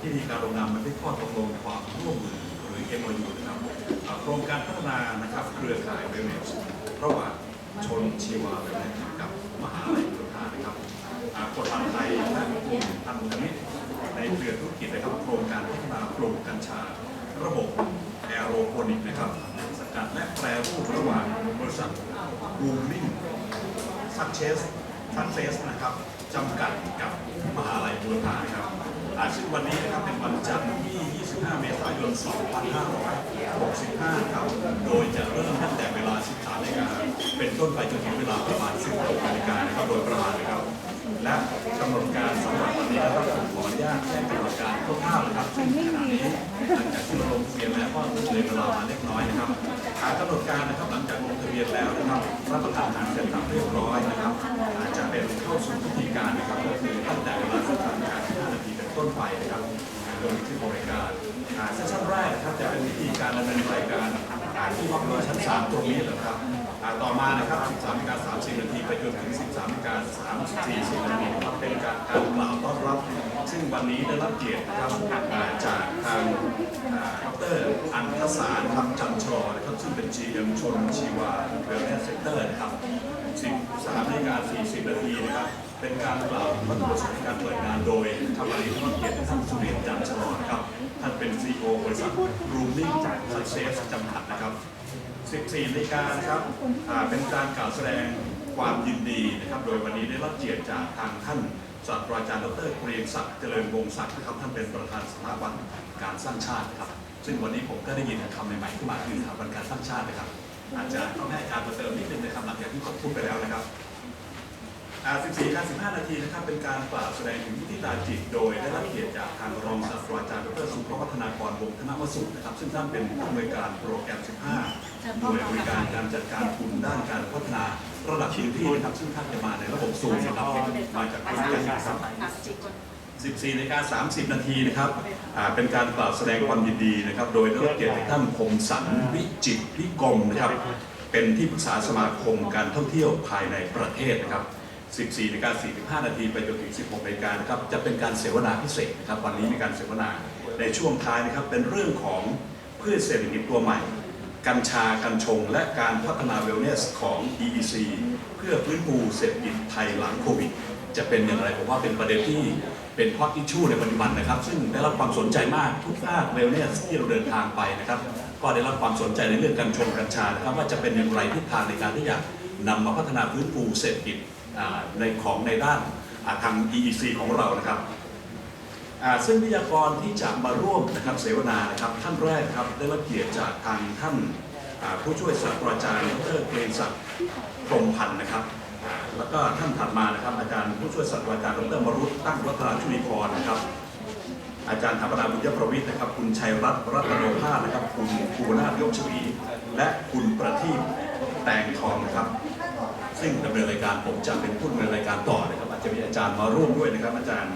ที่มีการลงนามบันทึกข้อตกลงความร่วมมือหรือ MOU นะครับโครงการพัฒนานะครับเครือข่ายเวลเนสระหว่างชนชีวาเวลเนสกับมหาลัยบุรพานะครับกฎหมายไทยและกลุ่มพันธมิตรในเครือธุรกิจนะครับโครงการพัฒนาปลูกกัญชา ระบบแอโรโปนิกนะครับสกัดและแปรรูประหว่างบริษัทบูมมิ่งซักเชสซักเซสนะครับจำกัดกับมหาลัยบูรพานะครับ อาซึ่งวันนี้นะครับเป็นวันจันทร์ที่ 25 เมษายน 2565 ครับ โดยจะเริ่มตั้งแต่เวลา 13นาฬิกาเป็นต้นไปจนถึงเวลาประมาณ 16นาฬิกานะครับโดยประมาณนะครับ และกำหนดการสำหรับวันนี้นะครับผมขออนุญาตแจ้งกำหนดการคร่าวๆนะครับซึ่งขณะนี้หลังจากที่เราลงทะเบียนแล้วก็เลยเวลามาเล็กน้อยนะครับการกำหนดการนะครับ อ่าที่ล็อบบี้ชั้น3ตรงนี้แหละครับอ่าต่อมานะครับ 13นาฬิกา30นาทีไปจนถึง 13นาฬิกา30นาทีครับเป็นการการกล่าวต้อนรับ ซึ่งวันนี้ได้รับเกียรตินะครับอ่าจากทางอ่าดรอันทสารคำจันทรอนะครับซึ่งเป็น GM ชนชีวาเวลเนสเซ็นเตอร์นะครับ 13นาฬิกา40นาทีนะครับ เป็นการกล่าววัตถุประสงค์ในการเปิดงานโดยทำบริษัทเกียรติท่านสุเรียนจันทร์ชลอนะครับ ท่านเป็น CEO บริษัท Grooming Success จำกัดนะครับ 14นาฬิกานะครับเป็นการกล่าวแสดงความยินดีนะครับ โดยวันนี้ได้รับเกียรติจากทางท่านศาสตราจารย์ดรเกรียงศักดิ์เจริญวงศ์ศักดิ์นะครับท่านเป็นประธานสถาบันการสร้างชาติครับ ซึ่งวันนี้ผมก็ได้ยินคำใหม่ๆขึ้นมาคือสถาบันการสร้างชาตินะครับอาจจะต้องให้อาจารย์มาเติมนิดนึงนะครับหลังจากที่ผมพูดไปแล้วนะครับ 14-15 นาทีนะครับ เป็นการกล่าวแสดงถึงวิธีกาจิต โดยได้รับเกียรติจากทางรองศาสตราจารย์ดรสุภวัฒนากรวงธนวสุขนะครับ ซึ่งท่านเป็นผู้อำนวยการโปรแกรม 15 หน่วยบริการการจัดการทุนด้านการพัฒนาระดับพื้นที่นะครับ ซึ่งท่านจะมาในระบบสูงนะครับมาจากพื้นที่นะครับ14นาฬิกา30 นาทีนะครับเป็นการกล่าวแสดงความยินดีนะครับ โดยได้รับเกียรติท่านคมสันวิจิตรวิกรมนะครับ เป็นที่ปรึกษาสมาคมการท่องเที่ยวภายในประเทศนะครับ 14นาฬิกา45 นาทีไปจนถึง 16นาฬิกานะครับจะเป็นการเสวนาพิเศษนะครับวันนี้มีการเสวนาในช่วงท้ายนะครับเป็นเรื่องของพืชเศรษฐกิจตัวใหม่ กัญชากัญชง และการพัฒนาเวลเนสของ EEC เพื่อฟื้นฟูเศรษฐกิจไทยหลังโควิด จะเป็นอย่างไรผมว่าเป็นประเด็นที่เป็นฮอตอิชชูในปัจจุบันนะครับ ซึ่งได้รับความสนใจมากทุกภาคเวลเนสที่เราเดินทางไปนะครับ ก็ได้รับความสนใจในเรื่องกัญชงกัญชานะครับว่าจะเป็นอย่างไรทิศทางในการที่จะนำมาพัฒนาฟื้นฟูเศรษฐกิจ ในของในด้านาทาง EEC ของเรานะครับซึ่งวิทยากรที่จะมาร่วมนะครับเสวนานะครับท่านแรกครับได้รับเกียรติจากทางท่านาผู้ช่วยศาสตราจารย์ดรเกรียงศักดิ์พรมพันธ์นะครับแล้วก็ท่านถัดมานะครับ อาจารย์ผู้ช่วยศาสตราจารย์ดรมรุตตั้งวัฒนาชุลีพรนะครับอาจารย์ธรรมดาบุญยประวิทย์นะครับ คุณชัยรัตน์รัตนโนภาสนะครับ คุณภูนาถยกชวี และคุณประทีปแตงทองนะครับ ซึ่งดำเนินรายการผมจะเป็นผู้ดำเนินรายการต่อนะครับ อาจจะมีอาจารย์มาร่วมด้วยนะครับ อาจารย์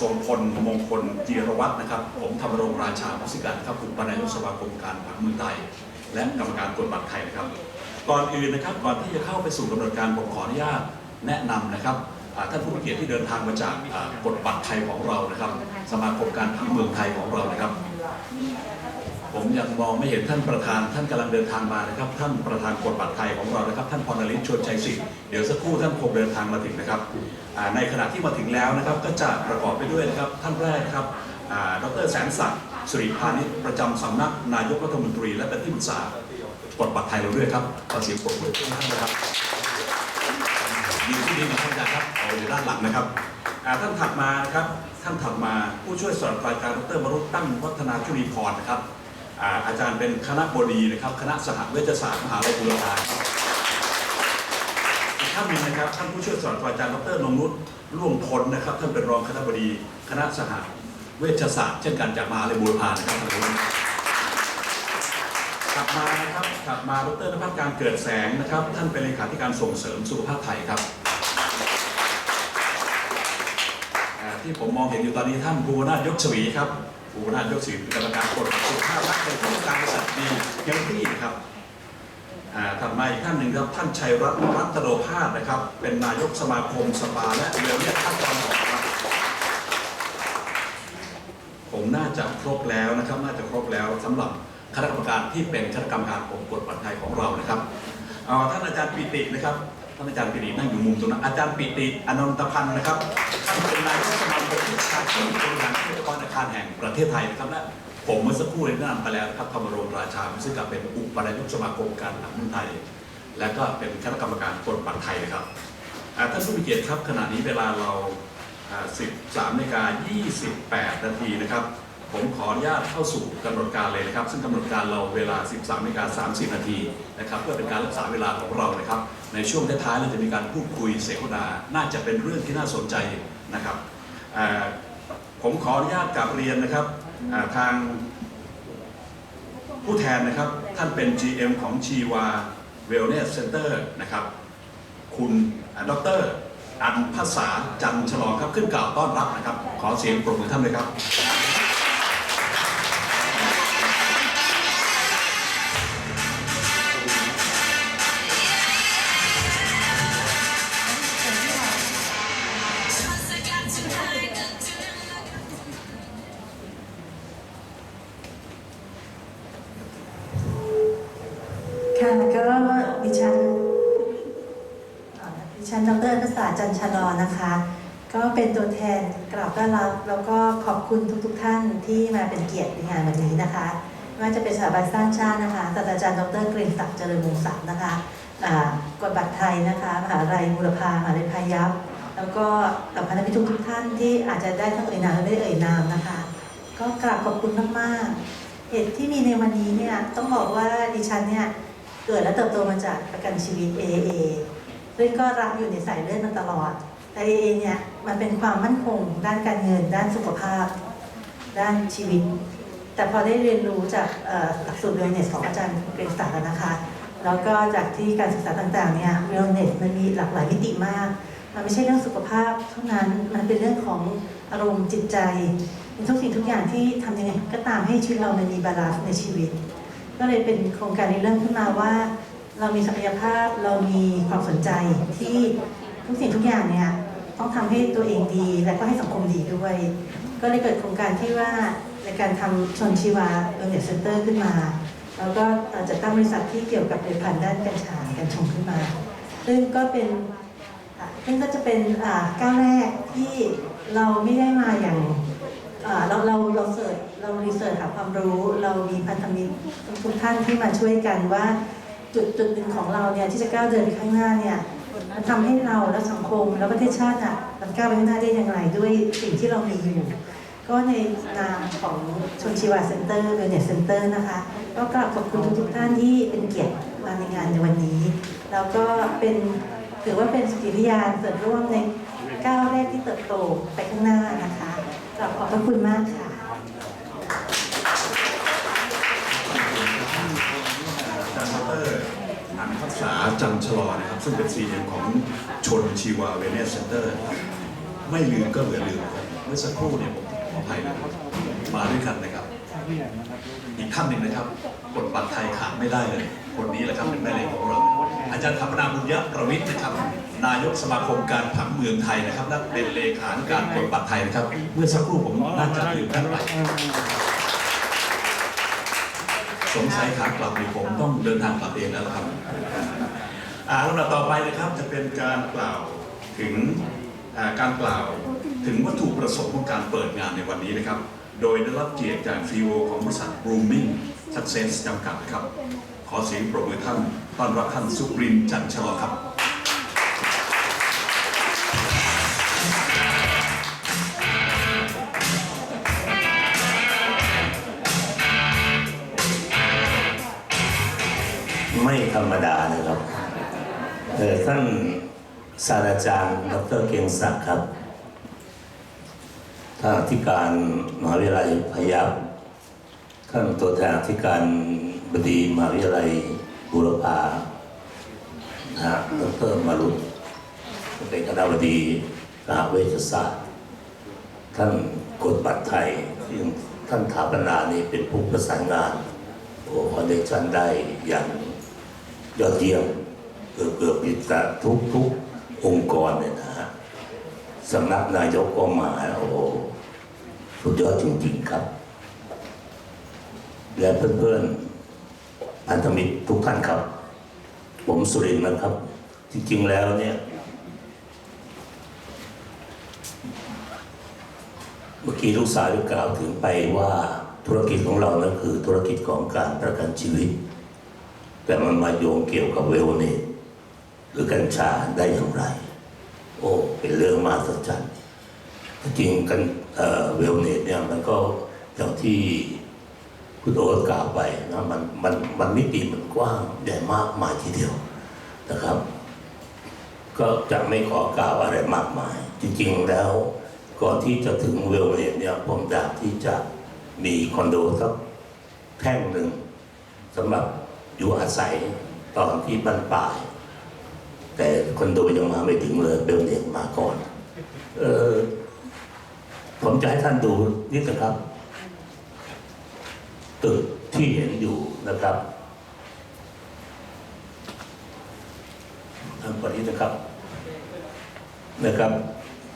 ทรงพลมงคลจีรวัตรนะครับ ผมธรรมรงราชาพุสิการครับคุณปนายกสมาคมการผักเมืองไทย และกรรมการกฎบัตรไทยนะครับ ก่อนอื่นนะครับก่อนที่จะเข้าไปสู่กำหนดการผมขออนุญาตแนะนำนะครับท่านผู้เกียรติที่เดินทางมาจากกฎบัตรไทยของเรานะครับ สมาคมการผักเมืองไทยของเรานะครับ ผมยังมองไม่เห็นท่านประธาน ท่านกำลังเดินทางมานะครับ ท่านประธานกฎบัตรไทยของเรานะครับ ท่านพรณลิศชวนชัยศิษย์เดี๋ยวสักครู่ท่านคงเดินทางมาถึงนะครับในขณะที่มาถึงแล้วนะครับก็จะประกอบไปด้วยนะครับท่านแรกครับอ่าดรแสนศักดิ์สุริพานิชประจำสำนักนายกรัฐมนตรี และเป็นที่ปรึกษากฎบัตรไทยเราด้วยครับขอเสียงปรบมือให้ท่านนะครับยู่ที่นี่นะครับอาจารย์ครับเอาอยู่ด้านหลังนะครับท่านถัดมานะครับท่านถัดมาผู้ช่วยศาสตราจารย์ดรมรุตตั้งวัฒนาชุลีพรนะครับ อาจารย์เป็นคณะบดีนะครับคณะสหเวชศาสตร์มหาวิทยาลัยบูรพาครับอีกท่านหนึ่งนะครับท่านผู้ช่วยศาสตราจารย์ดรนงนุชร่วงพลนะครับท่านเป็นรองคณะบดีคณะสหเวชศาสตร์เช่นกันจากมหาวิทยาลัยบูรพานะครับท่านผู้ชมกลับมานะครับกลับมาดรนภัสการเกิดแสงนะครับ ท่านเป็นเลขาธิการส่งเสริมสุขภาพไทยครับที่ผมมองเห็นอยู่ตอนนี้ท่านภูวนาถยกชวีครับ ภูวนาถยกชวีเป็นกรรมการกฎสุขภาพและเป็นผู้การบริษัทดีเฮลที่ครับอ่าถัดมาอีกท่านหนึ่งครับท่านชัยรัตน์รัตโนภาสนะครับ เป็นนายกสมาคมสปาและเรือเลียท่านตอนออกครับผมน่าจะครบแล้วนะครับ น่าจะครบแล้วสำหรับคณะกรรมการที่เป็นคณะกรรมการองค์กฎบัตรไทยของเรานะครับเอ่อท่านอาจารย์ปิตินะครับานอาจารย์ปิตินั่งอยู่มุมตรงนั้นอาจารย์ปิติอนนตพันธ์นะครับท่านเป็นนายกสมาคมวิชาชีพบริหารทรัพยากรอาคารแห่งประเทศไทยนะครับและผมเมื่อสักครู่ได้นำไปแล้วครับธรรมรงราชาซึ่งก็เป็นอุปนายกสมาคมการหนังเมืองไทย และก็เป็นคณะกรรมการกฎบัตรไทยนะครับท่านผู้มีเกียรติครับขณะนี้เวลาเรา 13นาฬิกา28 นาทีนะครับ ผมขออนุญาตเข้าสู่กำหนดการเลยนะครับ ซึ่งกำหนดการเราเวลา 13นาฬิกา30 นาทีนะครับ เพื่อเป็นการรักษาเวลาของเรานะครับ ในช่วงท้ายๆเราจะมีการพูดคุยเสวนา น่าจะเป็นเรื่องที่น่าสนใจนะครับ ผมขออนุญาตกลับเรียนนะครับทางผู้แทนนะครับ ท่านเป็น GM ของชีวา Wellness Center นะครับ คุณดรอันภาษาจันฉลองครับขึ้นกล่าวต้อนรับนะครับ ขอเสียงปรบมือท่านเลยครับ แทนกล่าวต้อนรับ แล้วก็ขอบคุณทุกๆทท่านที่มาเป็นเกียรติในงานวันนี้นะคะไม่ว่าจะเป็นสถาบันสร้างชาตินะคะศาสตราจารย์ดรเกรียงศักดิ์เจริญวงศ์ศักดิ์นะคะอ่ากฎบัตรไทยนะคะมหาลัยบุรพามหาลัยพายัพแล้วก็กับพันธมิตรทุกท่านที่อาจจะได้ทั้งเอ่ยนามและไม่ได้เอ่ยนามนะคะ ก็กราบขอบคุณมากๆเหตุที่มีในวันนี้เนี่ยต้องบอกว่าดิฉันเนี่ยเกิดและเติบโตมาจากประกันชีวิต AAA ซึ่งก็รับอยู่ในสายเลือดมาตลอด แต่ AAA เนี่ยมันเป็นความมั่นคงด้านการเงิน ด้านสุขภาพ ด้านชีวิต แต่พอได้เรียนรู้จากหลักสูตร Wellness ของอาจารย์เกรงศักดิ์นะคะ แล้วก็จากที่การศึกษาต่างๆเนี่ย Wellness มันมีหลากหลายมิติมาก มันไม่ใช่เรื่องสุขภาพเท่านั้นมันเป็นเรื่องของอารมณ์จิตใจเป็นทุกสิ่งทุกอย่างที่ทำยังไงก็ตามให้ชีวิตเรามันมีบาลานซ์ในชีวิต ก็เลยเป็นโครงการนี้เริ่มขึ้นมาว่า เรามีศักยภาพเรามีความสนใจที่ทุกสิ่งทุกอย่างเนี่ยต้องทำให้ตัวเองดีและก็ให้สังคมดีด้วย ก็เลยเกิดโครงการที่ว่าในการทำชนชีวาเอเนเซ็นเตอร์ขึ้นมา แล้วก็จัดตั้งบริษัทที่เกี่ยวกับผลิตภัณฑ์ด้านกัญชากัญชงขึ้นมา ซึ่งก็เป็นซึ่งก็จะเป็นก้าวแรกที่เราไม่ได้มาอย่างเราเราเราเสิร์ชเรารีเสิร์ชหาความรู้ เรามีพันธมิตรทุกท่านที่มาช่วยกันว่า จุดจุดหนึ่งของเราเนี่ยที่จะก้าวเดินไปข้างหน้าเนี่ยมันทำให้เราและสังคมและประเทศชาติอะมันก้าวไปข้างหน้าได้อย่างไรด้วยสิ่งที่เรามีอยู่ ก็ในนามของชนชีวาเซ็นเตอร์เวเนสเซ็นเตอร์นะคะก็กราบขอบคุณทุกท่านที่เป็นเกียรติมาในงานในวันนี้ แล้วก็เป็นถือว่าเป็นสกิพยานส่วนร่วมในก้าวแรกที่เติบโตไปข้างหน้านะคะกราบขอบพระคุณมากค่ะ อันภาษาจันทร์ชลอนะครับ ซึ่งเป็น CM ของชนชีวาเวเนสเซ็นเตอร์ไม่ลืมก็เหลือลืมครับเมื่อสักครู่เนี่ยผมขออภัยนะครับมาด้วยกันนะครับ อีกท่านหนึ่งนะครับกฎบัตรไทยขาดไม่ได้เลย คนนี้แหละครับเป็นแม่เหล็กของเรา อาจารย์ธรรมนาบุญยประวิทย์นะครับ นายกสมาคมการผังเมืองไทยนะครับและเป็นเลขานการกฎบัตรไทยนะครับ เมื่อสักครู่ผมน่าจะลืมท่านไป สงสัยขากลับนี่ผมต้องเดินทางกลับเองแล้วครับอ่าลำดับต่อไปนะครับจะเป็นการกล่าวถึงการกล่าวถึงวัตถุประสงค์ของการเปิดงานในวันนี้นะครับ โดยได้รับเกียรติจากซีโอของบริษัท Blooming Success จำกัดครับ ขอเสียงปรบมือท่านต้อนรับท่านสุรินจันทร์ชลอครับ ไม่ธรรมดานะครับเออท่านศาสตราจารย์ดรเกียงศักดิ์ครับท่านอธิการมหาวิทยาลัยพยัพท่านตัวแทนอธิการบดีมหาวิทยาลัยบุรพานะดรมารุตเป็นคณะบดีคณะเวชศาสตร์ ท่านกฎบัตรไทยซึ่งท่านถาปนานี้เป็นผู้ประสานงานโอ้คอนเนคชันได้อย่าง ยอดเยี่ยมเกือบเกือบปิดตาทุกทุกองค์กรเลยนะฮะสำนักนายกก็มาโอ้โหสุดยอดจริงๆครับ และเพื่อนๆพันธมิตรทุกท่านครับ ผมสุรินทร์นะครับ จริงๆแล้วเนี่ย เมื่อกี้ลูกสาวได้กล่าวถึงไปว่าธุรกิจของเรานั้นคือธุรกิจของการประกันชีวิต แต่มันมาโยงเกี่ยวกับเวลเนสหรือกัญชาได้อย่างไร โอ้ เป็นเรื่องมหัศจรรย์จริงกันเวลเนสเนี่ยมันก็อย่างที่คุณโอ๊ตกล่าวไปนะมันมันมันมิติมันกว้างใหญ่มากมายทีเดียวนะครับ ก็จะไม่ขอกล่าวอะไรมากมาย จริง ๆ แล้วก่อนที่จะถึงเวลเนสเนี่ยผมอยากที่จะมีคอนโดสักแท่งหนึ่งสำหรับ อยู่อาศัยตอนที่บ้านปลาย แต่คอนโดยังมาไม่ถึงเลยเวลเนสมาก่อน เออผมจะให้ท่านดูนิดนะครับตึกที่เห็นอยู่นะครับทางปฏินะครับ นะครับ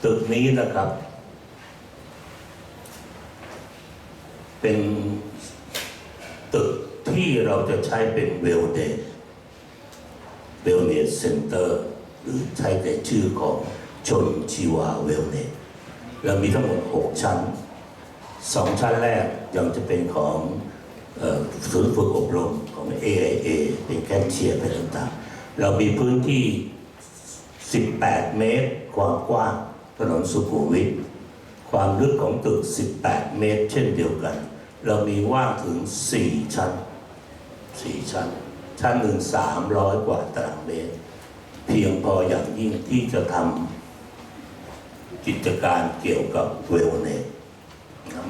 ตึกนี้นะครับ เป็นตึก ที่เราจะใช้เป็นเวลเนสเวลเนสเซ็นเตอร์หรือใช้แต่ชื่อของชนชีวาเวลเนสเรามีทั้งหมด 6 ชั้นสองชั้นแรกยังจะเป็นของศูนย์ฝึกอบรมของ AIA เป็นแคชเชียร์ไปต่างๆ เรามีพื้นที่ 18 เมตร ความกว้างถนนสุขุมวิทความลึกของตึก 18 เมตร เช่นเดียวกัน เรามีว่างถึง 4 ชั้น 4ชั้น ชั้นหนึ่ง300กว่าตารางเมตร เพียงพออย่างยิ่งที่จะทำกิจการเกี่ยวกับเวลเนส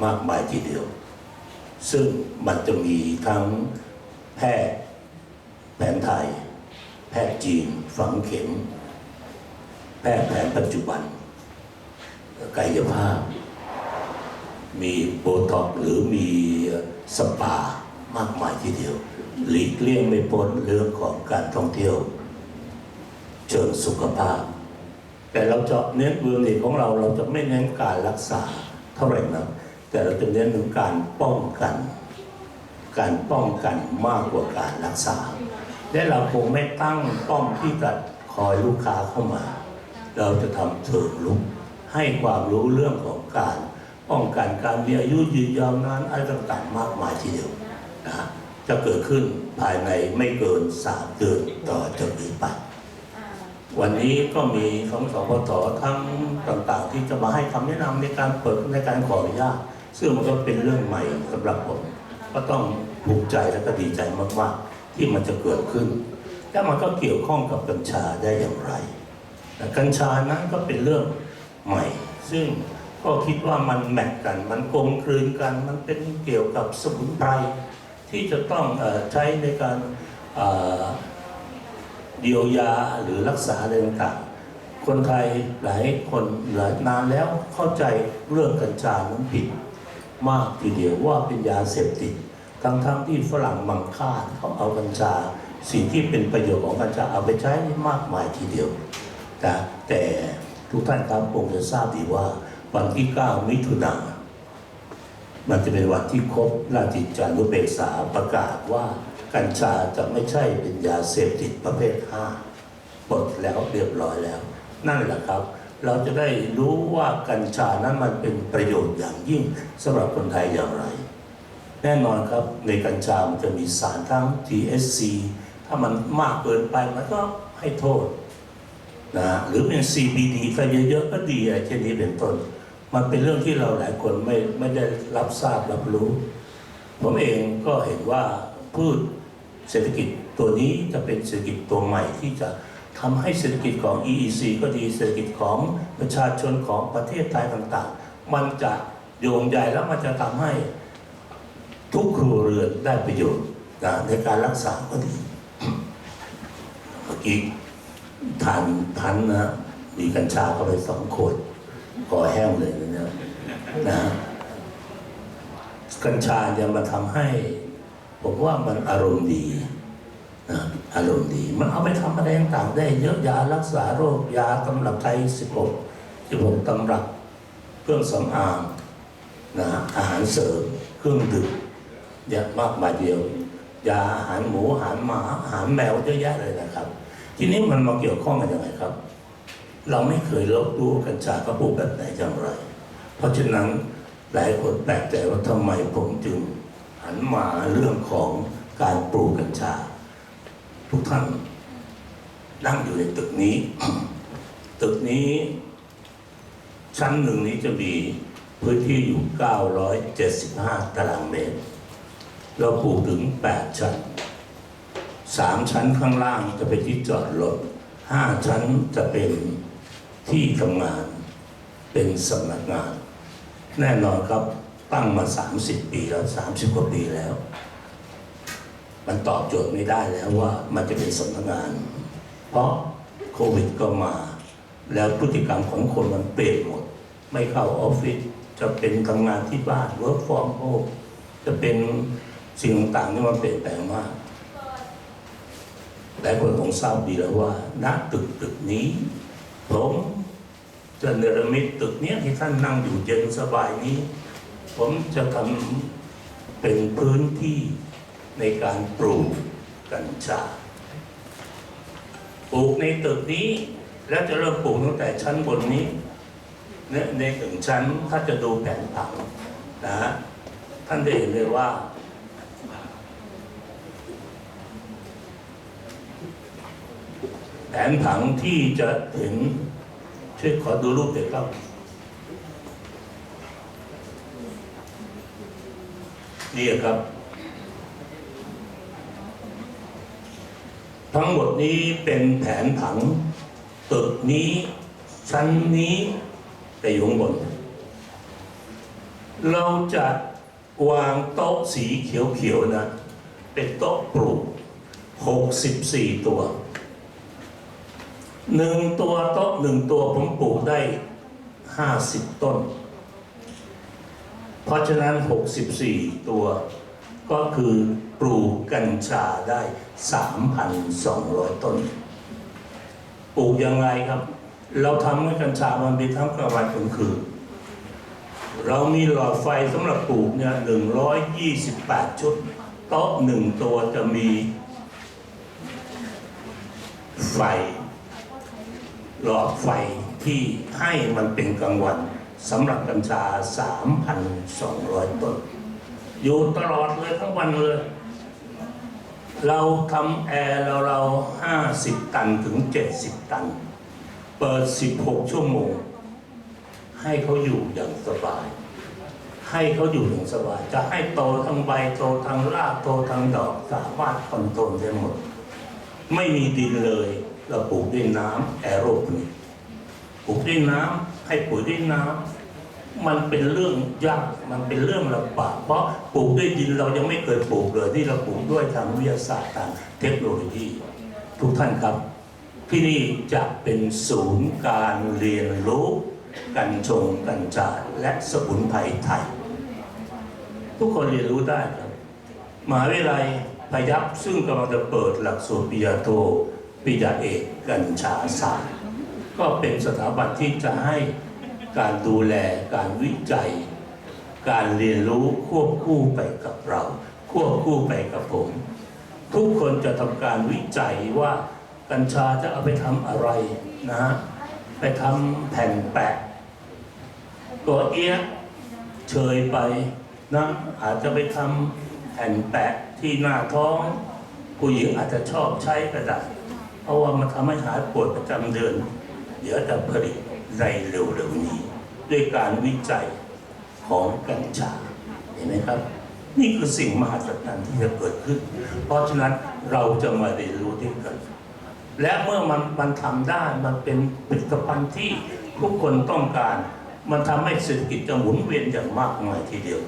มากมายทีเดียว ซึ่งมันจะมีทั้งแพทย์แผนไทย แพทย์จีนฝังเข็ม แพทย์แผนปัจจุบัน กายภาพ มีโบท็อกหรือมีสปามากมายทีเดียว หลีกเลี่ยงไม่พ้นเรื่องของการท่องเที่ยว เชิงสุขภาพ แต่เราจะเน้นเวอร์นิของเราเราจะไม่เน้นการรักษาเท่าไหร่นะแต่เราจะเน้นถึงการป้องกัน การป้องกันมากกว่าการรักษา และเราคงไม่ตั้งป้อมที่จะคอยลูกค้าเข้ามา เราจะทำเถิงลุกให้ความรู้เรื่องของการป้องกันการมีอายุยืนยาวนานอะไรต่างๆ มากมายทีเดียวนะ จะเกิดขึ้นภายในไม่เกินสามเดือนต่อจากนี้ไปวันนี้ก็มีของสพททั้งต่างๆ ที่จะมาให้คำแนะนำในการเปิดในการขออนุญาตซึ่งมันก็เป็นเรื่องใหม่สำหรับผม ก็ต้องภูมิใจและก็ดีใจมากๆที่มันจะเกิดขึ้นและมันก็เกี่ยวข้องกับกัญชาได้อย่างไรแต่กัญชานั้นก็เป็นเรื่องใหม่ ซึ่งก็คิดว่ามันแมทกัน มันกลมกลืนกัน มันเป็นเกี่ยวกับสมุนไพร ที่จะต้องใช้ในการเอ่อเยียวยาหรือรักษาอะไรต่างๆคนไทยหลายคนหลายนานแล้วเข้าใจเรื่องกัญชานั้นผิดมากทีเดียวว่าเป็นยาเสพติด ทั้งๆที่ฝรั่งมังค่าเขาเอากัญชา สิ่งที่เป็นประโยชน์ของกัญชาเอาไปใช้มากมายทีเดียวนะแต่ทุกท่านครับคงจะทราบดีว่าวันที่ 9 มิถุนายน มันจะเป็นวันที่ครบราชิจจานุเบกษาประกาศว่ากัญชาจะไม่ใช่เป็นยาเสพติดประเภท5ปลดแล้วเรียบร้อยแล้ว นั่นแหละครับ เราจะได้รู้ว่ากัญชานั้นมันเป็นประโยชน์อย่างยิ่งสำหรับคนไทยอย่างไร แน่นอนครับในกัญชามันจะมีสารทั้ง THC ถ้ามันมากเกินไปมันก็ให้โทษนะหรือเป็น CBD ถ้าเยอะๆก็ดีอะไรเช่นนี้เป็นต้น มันเป็นเรื่องที่เราหลายคนไม่ไม่ได้รับทราบรับรู้ ผมเองก็เห็นว่าพืชเศรษฐกิจตัวนี้จะเป็นเศรษฐกิจตัวใหม่ที่จะทำให้เศรษฐกิจของ EEC ก็ดีเศรษฐกิจของประชาชนของประเทศไทยต่างๆ มันจะโยงใหญ่แล้วมันจะทำให้ทุกครัวเรือนได้ประโยชน์ในการรักษาก็ดีเมื่อกี้ทานทานนะมีกัญชาเข้าไปสองขวด คอแห้งเลยนะเนี่ยนะกัญชาเนี่ยมาทำให้ ผมว่ามันอารมณ์ดีนะอารมณ์ดี มันเอาไปทำอะไรต่างๆได้เยอะยารักษาโรคยาตำรับไทย16 16ตำรับเครื่องสำอางนะฮะอาหารเสริมเครื่องดื่มเยอะมากมายเดียวยาอาหารหมูอาหารหมาอาหารแมวเยอะแยะเลยนะครับ ทีนี้มันมาเกี่ยวข้องกันยังไงครับ เราไม่เคยลบรู้กัญชาเขาปลูกแบบไหนอย่างไร เพราะฉะนั้นหลายคนแปลกใจว่าทำไมผมจึงหันมาเรื่องของการปลูกกัญชา ทุกท่านนั่งอยู่ในตึกนี้ ตึกนี้ชั้นหนึ่งนี้จะมีพื้นที่อยู่ 975 ตารางเมตร เราปลูกถึง 8 ชั้น 3 ชั้นข้างล่างจะเป็นที่จอดรถ 5 ชั้นจะเป็น ที่ทำงานเป็นสำนักงาน แน่นอนครับตั้งมา 30 ปีแล้ว 30 กว่าปีแล้ว มันตอบโจทย์ไม่ได้แล้วว่ามันจะเป็นสำนักงาน เพราะโควิดก็มา แล้วพฤติกรรมของคนมันเปลี่ยนหมด ไม่เข้าออฟฟิศจะเป็นทำงานที่บ้าน work from home จะเป็นสิ่งต่างๆที่มันเปลี่ยนแปลงมากหลายคนคงทราบดีแล้วว่าณตึกตึกนี้ ผมจะเนรมิตตึกเนี้ยที่ท่านนั่งอยู่เย็นสบายนี้ ผมจะทำเป็นพื้นที่ในการปลูกกัญชาปลูกในตึกนี้ แล้วจะเริ่มปลูกตั้งแต่ชั้นบนนี้เนี่ยในถึงชั้นถ้าจะดูแผนผังนะฮะท่านได้เห็นเลยว่า แผ นผังที่จะเห็นช่วยขอดูรูปเด็กครับนี่ครับ ทั้งหมดนี้เป็นแผนผังตึกนี้ชั้นนี้แต่อยู่ข้างบน เราจะวางโต๊ะสีเขียวๆนะ เป็นโต๊ะปลูก 64 ตัว หนึ่งตัวโต๊ะหนึ่งตัวผมปลูกได้50ต้น เพราะฉะนั้น64ตัว ก็คือปลูกกัญชาได้3,200ต้น ปลูกยังไงครับ เราทำให้กัญชามันมีทั้งกลางวันกลางคืน เรามีหลอดไฟสำหรับปลูกเนี่ย128ชุดโต๊ะหนึ่งตัวจะมีไฟ หลอดไฟที่ให้มันเป็นกลางวันสำหรับกัญชา 3,200 ต้น อยู่ตลอดเลยทั้งวันเลย เราทำแอร์เราเรา 50 ตันถึง 70 ตัน เปิด 16 ชั่วโมง ให้เขาอยู่อย่างสบาย ให้เขาอยู่อย่างสบาย จะให้โตทั้งใบโตทั้งรากโตทั้งดอกสามารถคอนโทรลได้หมด ไม่มีดินเลย เราปลูกด้วยน้ำแอโรพนิกปลูกด้วยน้ำให้ปุ๋ยด้วยน้ำมันเป็นเรื่องยากมันเป็นเรื่องลำบากเพราะปลูกด้วยดินเรายังไม่เคยปลูกเลยที่เราปลูกด้วยทางวิทยาศาสตร์ทางเทคโนโลยี ทุกท่านครับ ที่นี่จะเป็นศูนย์การเรียนรู้กัญชงกัญชาและสมุนไพรไทย ทุกคนเรียนรู้ได้ครับมหาวิทยาลัยพยัพซึ่งกำลังจะเปิดหลักสูตรปริญญาโท ปริญญาเอกกัญชาศาสตร์ ก็เป็นสถาบันที่จะให้การดูแลการวิจัย การเรียนรู้ควบคู่ไปกับเรา ควบคู่ไปกับผม ทุกคนจะทำการวิจัยว่ากัญชาจะเอาไปทำอะไรนะฮะไปทำแผ่นแปะ ตัวเอี้ยเชยไปนะอาจจะไปทำแผ่นแปะที่หน้าท้อง ผู้หญิงอาจจะชอบใช้ก็ได้ เพราะว่ามันทำให้หายปวดประจำเดือน เดี๋ยวจะผลิตในเร็วๆนี้ ด้วยการวิจัยของกัญชาเห็นไหมครับ นี่คือสิ่งมหัศจรรย์ที่จะเกิดขึ้น เพราะฉะนั้นเราจะมาเรียนรู้ด้วยกัน และเมื่อมันมันทำได้มันเป็นผลิตภัณฑ์ที่ทุกคนต้องการ มันทำให้เศรษฐกิจจะหมุนเวียนอย่างมากมายทีเดียว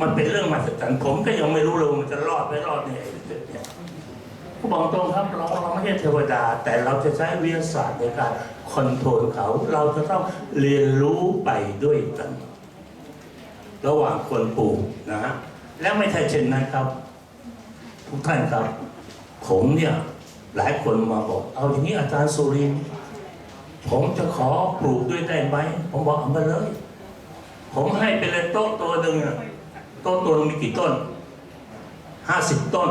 มันเป็นเรื่องมหัศจรรย์ผมก็ยังไม่รู้เลยว่ามันจะรอดไม่รอดเนี่ย ผู้บอกตรงครับเราเราไม่ใช่เทวดา แต่เราจะใช้วิทยาศาสตร์ในการคอนโทรลเขา เราจะต้องเรียนรู้ไปด้วยกัน ระหว่างคนปลูกนะฮะและไม่ใช่เช่นนั้นครับ ทุกท่านครับ ผมเนี่ยหลายคนมาบอก เอาอย่างนี้อาจารย์สุรินผมจะขอปลูกด้วยได้ไหมผมบอกเอามาเลย ผมให้ไปเลยโต๊ะตัวหนึ่งโต๊ะตัวหนึงมีกี่ต้นห้าสิบต้น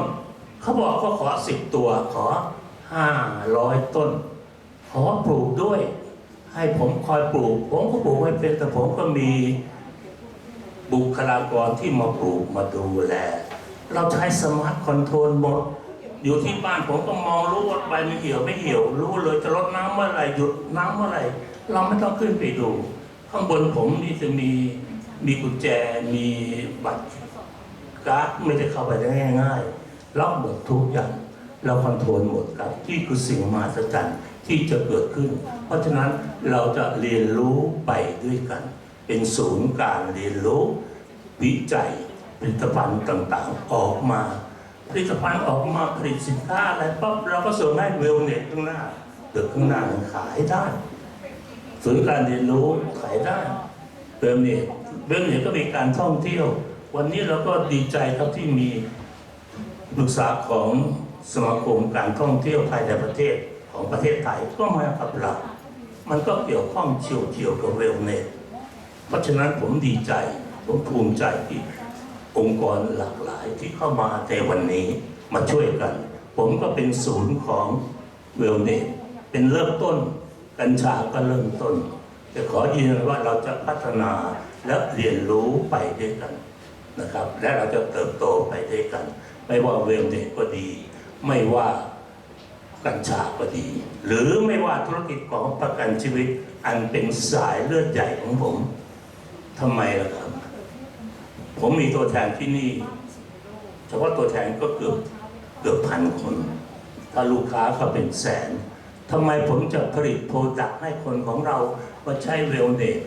เขาบอกเขาขอสิบตัวขอห้าร้อยต้น ขอปลูกด้วย ให้ผมคอยปลูก ผมก็ปลูกไม่เป็นแต่ผมก็มีบุคลากรที่มาปลูกมาดูแล เราใช้สมาร์ทคอนโทรลหมด อยู่ที่บ้านผมก็มองรู้ว่าใบมันเหี่ยวไม่เหี่ยว รู้เลยจะลดน้ำเมื่อไหร่หยุดน้ำเมื่อไหร่ เราไม่ต้องขึ้นไปดู ข้างบนผมนี่จะมีมีกุญแจมีบัตรการ์ดไม่ได้เข้าไปได้ง่าย ๆ ล็อกหมดทุกอย่างเราคอนโทรลหมดครับที่คือสิ่งมหัศจรรย์ที่จะเกิดขึ้น เพราะฉะนั้นเราจะเรียนรู้ไปด้วยกัน เป็นศูนย์การเรียนรู้ วิจัยผลิตภัณฑ์ต่างๆออกมา ผลิตภัณฑ์ออกมาผลิตสินค้าอะไรปั๊บเราก็ส่งให้เวลเน็ตข้างหน้าเดือข้างหน้าขายได้ศูนย์การเรียนรู้ขายได้เดิมเนี่ยเดิมเนี่ยก็มีการท่องเที่ยว วันนี้เราก็ดีใจครับที่มี ปรึกษาของสมาคมการท่องเที่ยวภายในประเทศของประเทศไทยก็มากับเรา มันก็เกี่ยวข้องเฉียวเกี่ยวกับเวลเนตเพราะฉะนั้นผมดีใจ ผมภูมิใจที่องค์กรหลากหลายที่เข้ามาในวันนี้มาช่วยกัน ผมก็เป็นศูนย์ของเวลเนตเป็นเริ่มต้น กัญชาก็เริ่มต้นจะขอยืนยันว่าเราจะพัฒนาและเรียนรู้ไปด้วยกัน นะครับ และเราจะเติบโตไปด้วยกัน ไม่ว่าเวลเน็ตก็ดี ไม่ว่ากัญชาก็ดี หรือไม่ว่าธุรกิจของประกันชีวิต อันเป็นสายเลือดใหญ่ของผมทำไมล่ะครับ ผมมีตัวแทนที่นี่ เฉพาะตัวแทนก็เกือบเกือบพันคน ถ้าลูกค้าก็เป็นแสนทำไมผมจะผลิตโปรดักต์ให้คนของเรามาใช้เวลเนต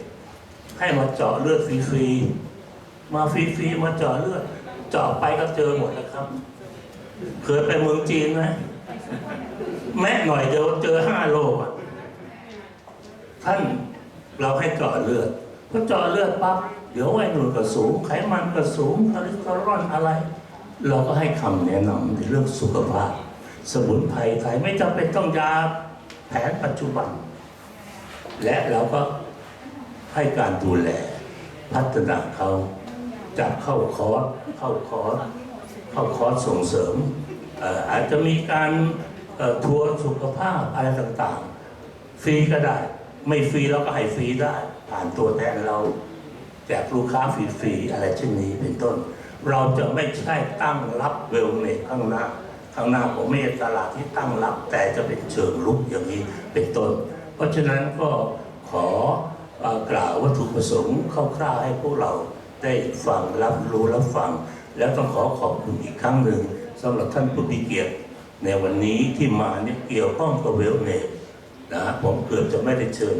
ให้มาเจาะเลือดฟรีๆ มาฟรีๆมาเจาะเลือดเจาะไปก็เจอหมดนะครับเคยไปเมืองจีนไหมแม่หน่อยเดียวเจอห้าโลอะท่านเราให้เจาะเลือดพอเจาะเลือดปั๊บเดี๋ยวไอ้หนุนก็สูงไขมันก็สูงคอเลสเตอรอลอะไร เราก็ให้คำแนะนำในเรื่องสุขภาพ สมุนไพรไทยไม่จำเป็นต้องยาแผนปัจจุบัน และเราก็ให้การดูแลพัฒนาเขา จับเข้าคอร์สเข้าคอร์สเข้าคอร์สส่งเสริมอาจจะมีการทัวร์สุขภาพอะไรต่างๆ ฟรีก็ได้ ไม่ฟรีเราก็ให้ฟรีได้ ผ่านตัวแทนเราแจกลูกค้าฟรีๆอะไรเช่นนี้เป็นต้น เราจะไม่ใช่ตั้งรับเวลเนสข้างหน้า ข้างหน้าผมไม่ตลาดที่ตั้งรับ แต่จะเป็นเชิงลุกอย่างนี้เป็นต้น เพราะฉะนั้นก็ขออกล่าววัตถุประสงค์คร่าวๆให้พวกเรา ได้ฟังรับรู้รับฟัง แล้วต้องขอขอบคุณอีกครั้งหนึ่งสำหรับท่านผู้มีเกียรติในวันนี้ที่มาเนี่ยเกี่ยวข้องกับเวลเนสนะผมเกือบจะไม่ได้เชิญ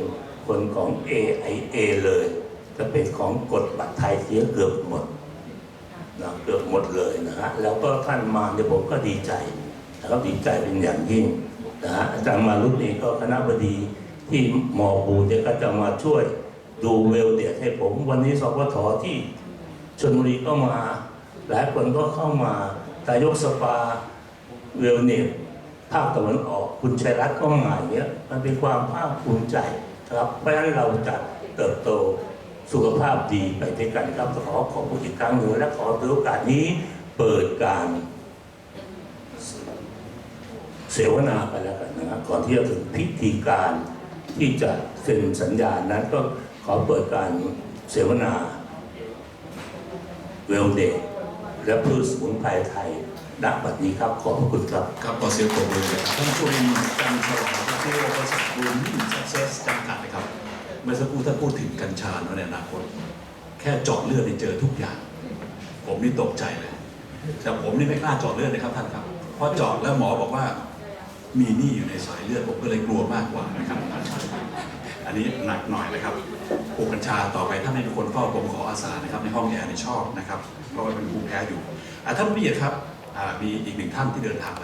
คนของ AIA เลยจะเป็นของกฎบัตรไทยเสียเกือบหมดนะเกือบหมดเลยนะฮะแล้วก็ท่านมาเนี่ยผมก็ดีใจนะครับดีใจเป็นอย่างยิ่งนะฮะอาจารย์มารุตเองก็คณะบดีที่มอบูเนี่ยก็จะมาช่วย ดูเวลเดียให้ผม วันนี้สพทที่ชลบุรีก็มา หลายคนก็เข้ามานายกสภาเวลเนตภาคตะวันออกคุณชัยรัตน์ก็มาอย่างเงี้ยมันเป็นความภาคภูมิใจครับเพราะฉะนั้นเราจะเติบโตสุขภาพดีไปด้วยกันครับขอขอบคุณอีกครั้งหนึ่งและขอถือโอกาสนี้เปิดการเสวนาไปแล้วกันนะครับก่อนที่จะถึงพิธีการที่จะเซ็นสัญญานั้นก็ อเปิดการเสวนา เวลเดย์และพืชสมุนไพรไทยณบัดนี้ครับ ขอบพระคุณครับ ครับขอเสียงปรบมือเลยครับท่านผู้การฉลองที่บริษัทบูมมิ่งซักเซสจำกัดนะครับ เมื่อสักครู่ท่านพูดถึงกัญชาเนาะในอนาคต แค่เจาะเลือดนี่เจอทุกอย่าง ผมนี่ตกใจเลย แต่ผมนี่ไม่กล้าเจาะเลือดนะครับท่านครับ เพราะเจาะแล้วหมอบอกว่ามีหนี่อยู่ในสายเลือดผมก็เลยกลัวมากกว่านะครับ อันนี้หนักหน่อยนะครับปลูกกัญชาต่อไปถ้าไม่มีคนเฝ้าผมขออาสานะครับในห้องแอร์ในชอบนะครับเพราะว่าเป็นภูมิแพ้อยู่ท่านผู้ใหญ่ครับมีอีกหนึ่งท่านที่เดินทางมา